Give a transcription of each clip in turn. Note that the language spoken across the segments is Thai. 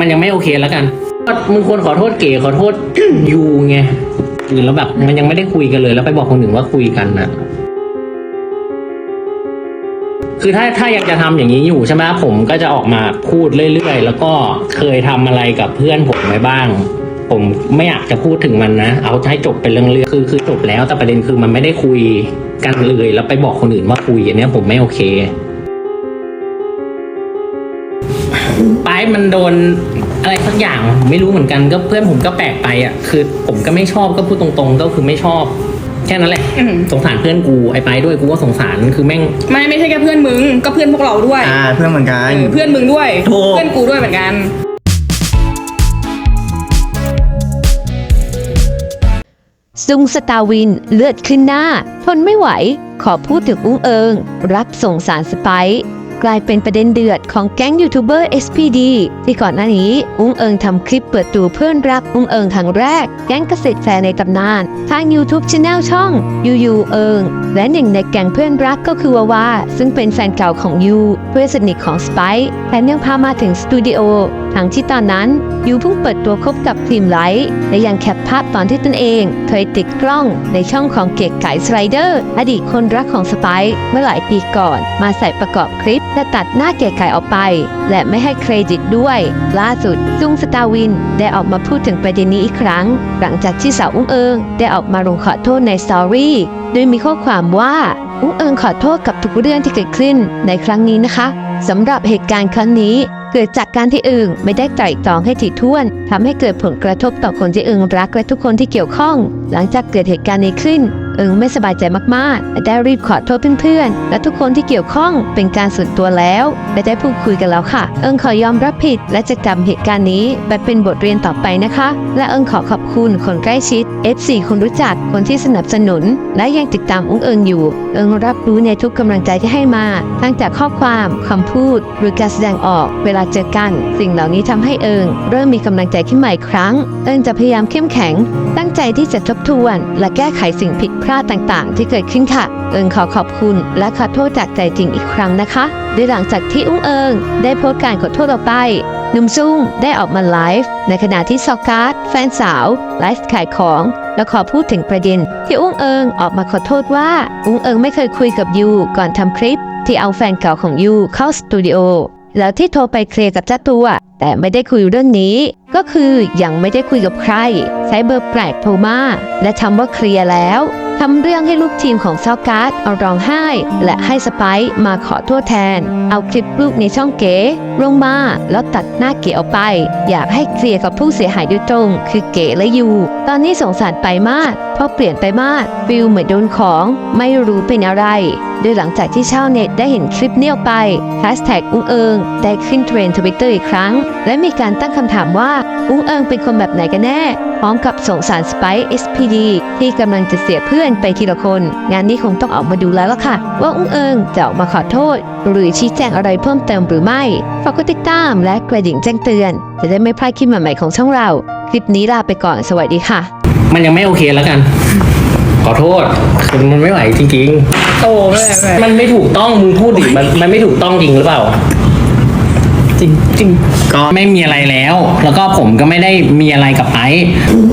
มันยังไม่โอเคแล้วกันก็มึงควรขอโทษเก๋ขอโทษ ยูไงคือแล้วแบบมันยังไม่ได้คุยกันเลย แล้วไปบอกคนอื่นว่าคุยกันนะคือถ้าถ้ายังจะทำอย่างนี้อยู่ใช่ไหมผมก็จะออกมาพูดเรื่อยๆแล้วก็เคยทำอะไรกับเพื่อนผมไว้บ้าง ผมไม่อยากจะพูดถึงมันนะ เอาให้จบเป็นเรื่องๆคือคือจบแล้วแต่ประเด็นคือมันไม่ได้คุยกันเลยแล้วไปบอกคนอื่นว่าคุยอันนี้ผมไม่โอเค ไปมันโดนอะไรสักอย่างไม่รู้เหมือนกันก็เพื่อนผมก็แปลกไปอะคือผมก็ไม่ชอบก็พูดตรงๆ ก็คือไม่ชอบ แค่นั้นแหละอืม สงสารเพื่อนกูไอ้ไปด้วยกูก็สงสารคือแม่ง ไม่ไม่ใช่แค่เพื่อนมึงก็เพื่อนพวกเราด้วยอ่าเพื่อนเหมือนกัน เออเพื่อนมึงด้วย ถูก เพื่อนกูด้วยเหมือนกันซุงสตาร์วินเลือดขึ้นหน้า ทนไม่ไหว ขอพูดถึงอุ้งเอิง รับส่งสารสไปซ์ กลายเป็นประเด็นเดือดของแก๊งยูทูบเบอร์ SPD ที่ก่อนหน้านี้ อุ้งเอิงทำคลิปเปิดตัวเพื่อนรักอุ้งเอิงครั้งแรก แก๊งเกษตรแฟร์ในตำนาน ทาง YouTube Channel ช่องยูยูเอิง และหนึ่งในแก๊งเพื่อนรักก็คือวาวาซึ่งเป็นแฟนเก่าของยูเพื่อนสนิทของสไปซ์แถมยังพามาถึงสตูดิโอทั้งที่ตอนนั้นยูเพิ่งเปิดตัวคบกับทีมไลท์และยังแคปภาพตอนที่ตนเองเคยติดกล้องในช่องของเก๋ไก่สไลเดอร์ อดีตคนรักของสไปเมื่อหลายปีก่อน มาใส่ประกอบคลิปและตัดหน้าเก๋ไก่ออกไป และไม่ให้เครดิตด้วย ล่าสุดซุงสตาวินได้ออกมาพูดถึงประเด็นนี้อีกครั้ง หลังจากที่สาวอุ้งเอิงได้ออกมาลงขอโทษในสตอรี่โดยมีข้อความว่าอุ้งเอิงขอโทษกับทุกเรื่องที่เกิดขึ้นในครั้งนี้นะคะ สำหรับเหตุการณ์ครั้งนี้เกิดจากการที่อึงไม่ได้ไตร่ตรองให้ถี่ถ้วนทำให้เกิดผลกระทบต่อคนที่อึงรักและทุกคนที่เกี่ยวข้อง หลังจากเกิดเหตุการณ์นี้ขึ้น เอึงไม่สบายใจมากๆและได้รีบขอโทษเพื่อนๆ และทุกคนที่เกี่ยวข้องเป็นการส่วนตัวแล้วและได้พูดคุยกันแล้วค่ะ เอิงขอยอมรับผิด และจะจำเหตุการณ์นี้ไปเป็นบทเรียนต่อไปนะคะ และเอิงขอขอบคุณคนใกล้ชิด F4 คนรู้จักคนที่สนับสนุน และยังติดตามอุ้งเอิงอยู่ เอิงรับรู้ในทุกกำลังใจที่ให้มาทั้งจากข้อความคำพูด หรือการแสดงออกเวลาเจอกัน สิ่งเหล่านี้ทำให้เอิงเริ่มมีกำลังใจขึ้นใหม่ครั้ง เอิงจะพยายามเข้มแข็ง ตั้งใจที่จะทบทวน และแก้ไขสิ่งผิดพลาดต่างๆ ที่เกิดขึ้นค่ะ เอิงขอขอบคุณ และขอโทษจากใจจริงอีกครั้งนะคะโดยหลังจากที่อุ้งเอิงได้โพสต์การขอโทษออกไปหนุ่มซุ่งได้ออกมาไลฟ์ในขณะที่ซอการ์ดแฟนสาวไลฟ์ขายของ และขอพูดถึงประเด็น ที่อุ้งเอิงออกมาขอโทษว่า อุ้งเอิงไม่เคยคุยกับยูก่อนทำคลิป ที่เอาแฟนเก่าของยูเข้าสตูดิโอแล้วที่โทรไปเคลียร์กับเจ้าตัว แต่ไม่ได้คุยเรื่องนี้ ก็คือยังไม่ได้คุยกับใคร ใช้เบอร์แปลกโทรมาและทำว่าเคลียร์แล้ว ทำเรื่องให้ลูกทีมของซอการ์ดเอาร้องไห้ และให้สไปซ์มาขอโทษแทน เอาคลิปลูกในช่องเก๋ลงมาแล้วตัดหน้าเก๋ออกไป อยากให้เคลียร์กับผู้เสียหายโดยตรง คือเก๋และยูตอนนี้สงสารไปมากเพราะเปลี่ยนไปมากฟิลเหมือนโดนของไม่รู้เป็นอะไรโดยหลังจากที่ชาวเน็ตได้เห็นคลิปเนี้ออกไปแฮชแท็กอุ้งเอิงได้ขึ้นเทรนด์ทวิตเตอร์อีกครั้ง และมีการตั้งคำถามว่า อุ้งเอิงเป็นคนแบบไหนกันแน่ พร้อมกับส่งสารสไปซ์ SPD ที่กำลังจะเสียเพื่อนไปทีละคน งานนี้คงต้องออกมาดูแล้วล่ะค่ะ ว่าอุ้งเอิงจะออกมาขอโทษ หรือชี้แจงอะไรเพิ่มเติมหรือไม่ ฝากกดติดตามและกระดิ่งแจ้งเตือน จะได้ไม่พลาดคลิปใหม่ๆของช่องเรา คลิปนี้ลาไปก่อนสวัสดีค่ะ มันยังไม่โอเคแล้วกัน ขอโทษคือมันไม่ไหวจริงโอ้ไม่ไม่ ๆ มันไม่ถูกต้องมึงพูดดิมันมันไม่ถูกต้องจริงหรือเปล่า จริงจริงก็ไม่มีอะไรแล้ว แล้วก็ผมก็ไม่ได้มีอะไรกับไป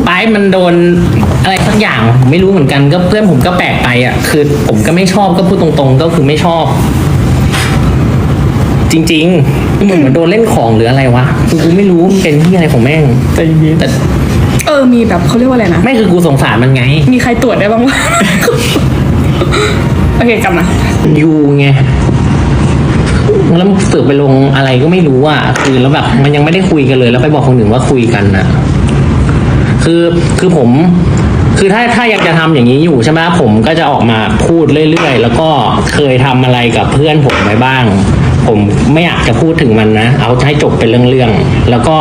ไปมันโดนอะไรสักอย่างผมไม่รู้เหมือนกันก็เพื่อนผมก็แปลกไปอะคือผมก็ไม่ชอบก็พูดตรงๆ ก็คือไม่ชอบ จริงๆเหมือนมันโดนเล่นของหรืออะไรวะคือกูไม่รู้มันเป็นที่อะไรของแม่งแต่แต่เออมีแบบเขาเรียกว่าอะไรนะไม่คือกูสงสารมันไง มีใครตรวจได้บ้างวะ โอเคกลับมายูไง แล้วสือกไปลงอะไรก็ไม่รู้อะคือแล้วแบบมันยังไม่ได้คุยกันเลย แล้วไปบอกคนอื่นว่าคุยกันน่ะคือคือผม คือถ้าถ้ายังจะทำอย่างนี้อยู่ใช่ไหมผมก็จะออกมาพูดเรื่อยๆ แล้วก็เคยทำอะไรกับเพื่อนผมไว้บ้าง ผมไม่อยากจะพูดถึงมันนะ เอาให้จบเป็นเรื่องๆแล้วก็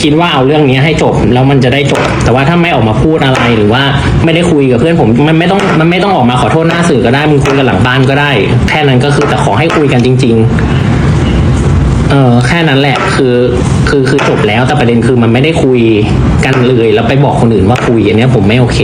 คิดว่าเอาเรื่องนี้ให้จบแล้วมันจะได้จบ แต่ว่าถ้าไม่ออกมาพูดอะไรหรือว่าไม่ได้คุยกับเพื่อนผมมันไม่ต้องมันไม่ต้องออกมาขอโทษหน้าสื่อก็ได้มึงคุยกันหลังบ้านก็ได้แค่นั้นก็คือแต่ขอให้คุยกันจริง ๆ เออแค่นั้นแหละคือคือคือจบแล้วแต่ประเด็นคือมันไม่ได้คุยกันเลยแล้วไปบอกคนอื่นว่าคุยอันเนี้ยผมไม่โอเค